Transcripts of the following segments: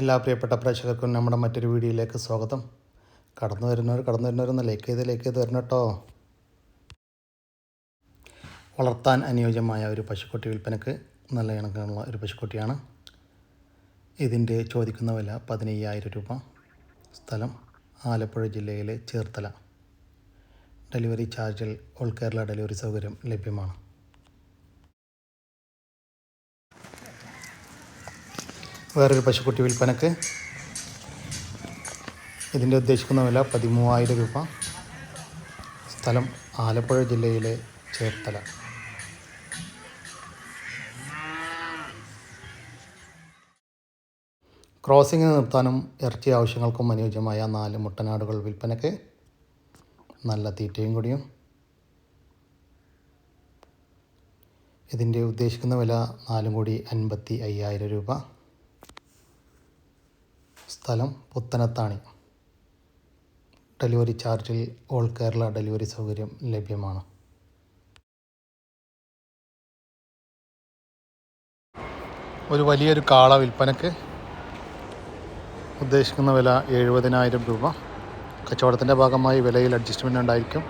എല്ലാ പ്രിയപ്പെട്ട പ്രേക്ഷകർക്കും നമ്മുടെ മറ്റൊരു വീഡിയോയിലേക്ക് സ്വാഗതം. കടന്നു വരുന്നവർ കടന്നു വരുന്നവരൊന്ന് ലൈക്ക് ചെയ്ത് ലൈക്ക് ചെയ്ത് വരണം കേട്ടോ. വളർത്താൻ അനുയോജ്യമായ ഒരു പശുക്കുട്ടി വിൽപ്പനക്ക് നല്ല ഇണക്കമുള്ള ഒരു പശുക്കുട്ടിയാണ്. ഇതിന്റെ ചോദിക്കുന്ന വില പതിനയ്യായിരം രൂപ. സ്ഥലം ആലപ്പുഴ ജില്ലയിലെ ചേർത്തല. ഡെലിവറി ചാർജിൽ ഓൾ കേരള ഡെലിവറി സൗകര്യം ലഭ്യമാണ്. വേറൊരു പശുക്കുട്ടി വിൽപ്പനക്ക്. ഇതിന്റെ ഉദ്ദേശിക്കുന്ന വില പതിമൂവായിരം രൂപ. സ്ഥലം ആലപ്പുഴ ജില്ലയിലെ ചേർത്തല. ക്രോസിങ്ങിന് നിർത്താനും ഇറച്ചി ആവശ്യങ്ങൾക്കും അനുയോജ്യമായ നാല് മുട്ടനാടുകൾ വിൽപ്പനയ്ക്ക് നല്ല തീറ്റയും കൂടിയും. ഇതിന്റെ ഉദ്ദേശിക്കുന്ന വില നാലും കൂടി അൻപത്തി അയ്യായിരം രൂപ. സ്ഥലം പുത്തനത്താണി. ഡെലിവറി ചാർജിൽ ഓൾ കേരള ഡെലിവറി സൗകര്യം ലഭ്യമാണ്. ഒരു വലിയൊരു കാള വിൽപ്പനക്ക് ഉദ്ദേശിക്കുന്ന വില എഴുപതിനായിരം രൂപ. കച്ചവടത്തിന്റെ ഭാഗമായി വിലയിൽ അഡ്ജസ്റ്റ്മെന്റ് ഉണ്ടായിരിക്കും.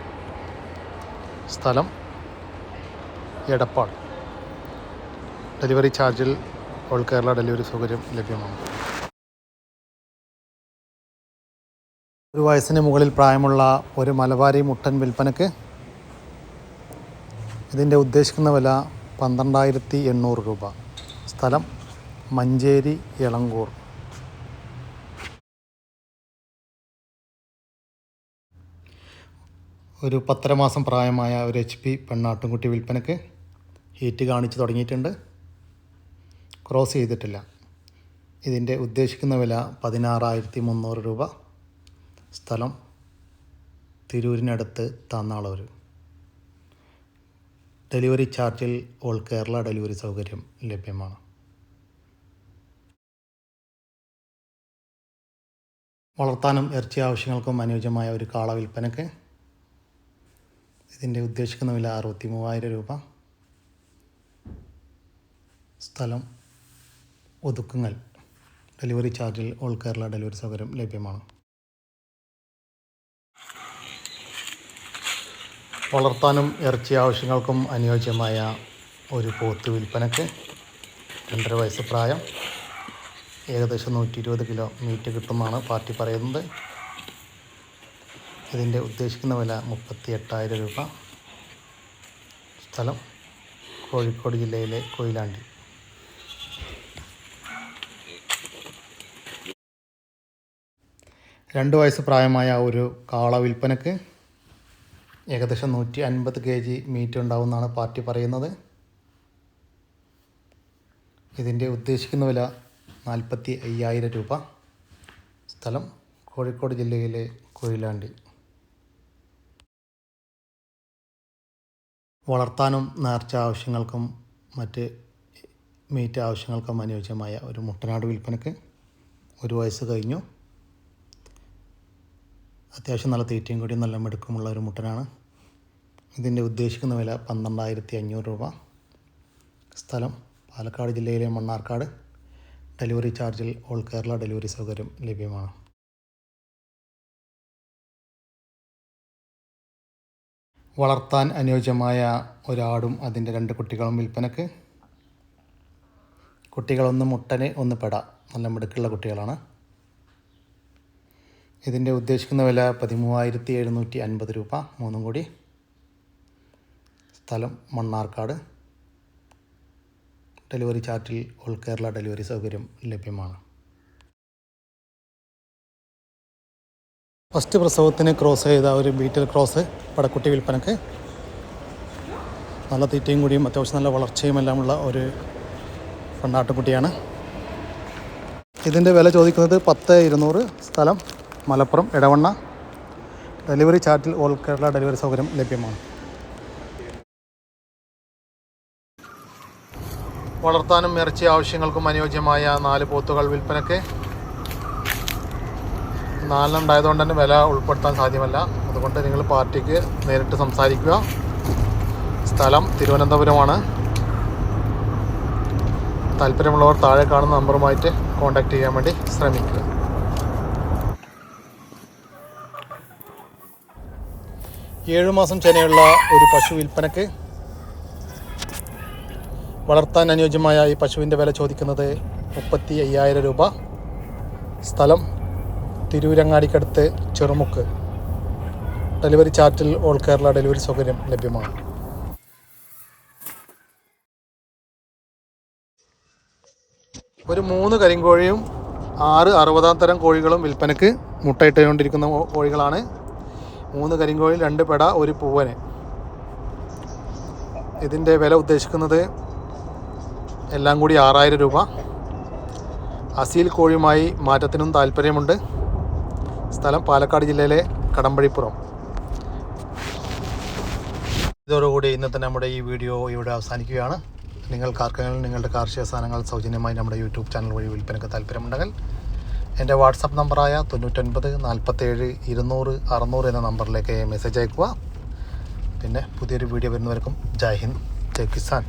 സ്ഥലം എടപ്പാൾ. ഡെലിവറി ചാർജിൽ ഓൾ കേരള ഡെലിവറി സൗകര്യം ലഭ്യമാണ്. ഒരു വയസ്സിന് മുകളിൽ പ്രായമുള്ള ഒരു മലബാരി മുട്ടൻ വിൽപ്പനക്ക് ഇതിന്റെ ഉദ്ദേശിക്കുന്ന വില പന്ത്രണ്ടായിരത്തി എണ്ണൂറ് രൂപ. സ്ഥലം മഞ്ചേരി ഇളങ്കൂർ ഒരു പത്തര മാസം പ്രായമായ ഒരു എച്ച് പി പെണ്ണാട്ടുംകുട്ടി വിൽപ്പനക്ക് ഹീറ്റ് കാണിച്ച് തുടങ്ങിയിട്ടുണ്ട്. ക്രോസ് ചെയ്തിട്ടില്ല. ഇതിന്റെ ഉദ്ദേശിക്കുന്ന വില പതിനാറായിരത്തി മുന്നൂറ് രൂപ. സ്ഥലം തിരൂരിനടുത്ത് താന്നാളൂർ ഡെലിവറി ചാർജിൽ ഓൾ കേരള ഡെലിവറി സൗകര്യം ലഭ്യമാണ്. വളർത്താനും ഇറച്ചി ആവശ്യങ്ങൾക്കും അനുയോജ്യമായ ഒരു കാള വിൽപ്പനയ്ക്ക് ഇതിന്റെ ഉദ്ദേശിക്കുന്ന വില അറുപത്തി മൂവായിരം രൂപ. സ്ഥലം ഒതുക്കുങ്ങൽ. ഡെലിവറി ചാർജിൽ ഓൾ കേരള ഡെലിവറി സൗകര്യം ലഭ്യമാണ്. വളർത്താനും ഇറച്ചി ആവശ്യങ്ങൾക്കും അനുയോജ്യമായ ഒരു പോത്ത് വിൽപ്പനക്ക് രണ്ടര വയസ്സ് പ്രായം. ഏകദേശം നൂറ്റി ഇരുപത് കിലോ മീറ്റ് കിട്ടുമെന്നാണ് പാർട്ടി പറയുന്നത്. ഇതിന്റെ ഉദ്ദേശിക്കുന്ന വില മുപ്പത്തി എട്ടായിരം രൂപ. സ്ഥലം കോഴിക്കോട് ജില്ലയിലെ കൊയിലാണ്ടി. രണ്ട് വയസ്സ് പ്രായമായ ഒരു കാള വിൽപ്പനക്ക് ഏകദേശം നൂറ്റി അൻപത് കെ ജി മീറ്റ് ഉണ്ടാവുമെന്നാണ് പാർട്ടി പറയുന്നത്. ഇതിന്റെ ഉദ്ദേശിക്കുന്ന വില നാൽപ്പത്തി അയ്യായിരം രൂപ. സ്ഥലം കോഴിക്കോട് ജില്ലയിലെ കൊയിലാണ്ടി വളർത്താനും നേർച്ച ആവശ്യങ്ങൾക്കും മറ്റ് മീറ്റ് ആവശ്യങ്ങൾക്കും അനുയോജ്യമായ ഒരു മുട്ടനാട് വിൽപ്പനക്ക് ഒരു വയസ്സ് കഴിഞ്ഞു. അത്യാവശ്യം നല്ല തീറ്റയും കൂടി നല്ല മിടുക്കമുള്ള ഒരു മുട്ടനാണ്. ഇതിന്റെ ഉദ്ദേശിക്കുന്ന വില പന്ത്രണ്ടായിരത്തി അഞ്ഞൂറ് രൂപ. സ്ഥലം പാലക്കാട് ജില്ലയിലെ മണ്ണാർക്കാട്. ഡെലിവറി ചാർജിൽ ഓൾ കേരള ഡെലിവറി സൗകര്യം ലഭ്യമാണ്. വളർത്താൻ അനുയോജ്യമായ ഒരാടും അതിന്റെ രണ്ട് കുട്ടികളും വിൽപ്പനക്ക്. കുട്ടികളൊന്ന് മുട്ടന് ഒന്ന് പെട. നല്ല മിടുക്കുള്ള കുട്ടികളാണ്. ഇതിന്റെ ഉദ്ദേശിക്കുന്ന വില പതിമൂവായിരത്തി എഴുന്നൂറ്റി അൻപത് രൂപ മൂന്നും കൂടി. സ്ഥലം മണ്ണാർക്കാട്. ഡെലിവറി ചാർട്ടിൽ ഓൾ കേരള ഡെലിവറി സൗകര്യം ലഭ്യമാണ്. ഫസ്റ്റ് പ്രസവത്തിന് ക്രോസ് ചെയ്ത ഒരു ബീറ്റൽ ക്രോസ് പടക്കുട്ടി വിൽപ്പനക്ക്. നല്ല തീറ്റയും കൂടിയും അത്യാവശ്യം നല്ല വളർച്ചയും എല്ലാമുള്ള ഒരു പെണ്ണാട്ടുകുട്ടിയാണ്. ഇതിന്റെ വില ചോദിക്കുന്നത് പത്ത് ഇരുന്നൂറ് സ്ഥലം മലപ്പുറം ഇടവണ്ണ ഡെലിവറി ചാർട്ടിൽ ഓൾ കേരള ഡെലിവറി സൗകര്യം ലഭ്യമാണ്. വളർത്താനും ഇറച്ചി ആവശ്യങ്ങൾക്കും അനുയോജ്യമായ നാല് പോത്തുകൾ വിൽപ്പനയ്ക്ക് നാലിനുണ്ടായതുകൊണ്ട് തന്നെ വില ഉൾപ്പെടുത്താൻ സാധ്യമല്ല. അതുകൊണ്ട് നിങ്ങൾ പാർട്ടിക്ക് നേരിട്ട് സംസാരിക്കുക. സ്ഥലം തിരുവനന്തപുരമാണ്. താല്പര്യമുള്ളവർ താഴെ കാണുന്ന നമ്പറുമായിട്ട് കോൺടാക്റ്റ് ചെയ്യാൻ വേണ്ടി ശ്രമിക്കുക. ഏഴു മാസം ചെനയുള്ള ഒരു പശു വിൽപ്പനക്ക് വളർത്താൻ അനുയോജ്യമായ ഈ പശുവിന്റെ വില ചോദിക്കുന്നത് മുപ്പത്തി അയ്യായിരം രൂപ. സ്ഥലം തിരൂരങ്ങാടിക്കടുത്ത് ചെറുമുക്ക്. ഡെലിവറി ചാർട്ടിൽ ഓൾ കേരള ഡെലിവറി സൗകര്യം ലഭ്യമാണ്. ഒരു മൂന്ന് കരിങ്കോഴിയും ആറ് അറുപതാം തരം കോഴികളും വിൽപ്പനക്ക് മുട്ടയിട്ടുകൊണ്ടിരിക്കുന്ന കോഴികളാണ്. മൂന്ന് കരിങ്കോഴി രണ്ട് പെട ഒരു പൂവന്. ഇതിന്റെ വില ഉദ്ദേശിക്കുന്നത് എല്ലാം കൂടി ആറായിരം രൂപ. അസീൽ കോഴിയുമായി മാറ്റത്തിനും താല്പര്യമുണ്ട്. സ്ഥലം പാലക്കാട് ജില്ലയിലെ കടമ്പഴിപ്പുറം ഇതോടുകൂടി ഇന്നത്തെ നമ്മുടെ ഈ വീഡിയോ ഇവിടെ അവസാനിക്കുകയാണ്. നിങ്ങൾക്ക് ആർക്കെങ്കിലും നിങ്ങളുടെ കാർഷിക സാധനങ്ങൾ സൗജന്യമായി നമ്മുടെ യൂട്യൂബ് ചാനൽ വഴി വിൽപ്പനയ്ക്ക് താല്പര്യമുണ്ടെങ്കിൽ എന്റെ വാട്സപ്പ് നമ്പറായ തൊണ്ണൂറ്റൊൻപത് നാൽപ്പത്തേഴ് ഇരുന്നൂറ് അറുന്നൂറ് എന്ന നമ്പറിലേക്ക് മെസ്സേജ് അയക്കുക പിന്നെ പുതിയൊരു വീഡിയോ വരുന്നവർക്കും ജയ് ഹിന്ദ് ജയ് കിസാൻ.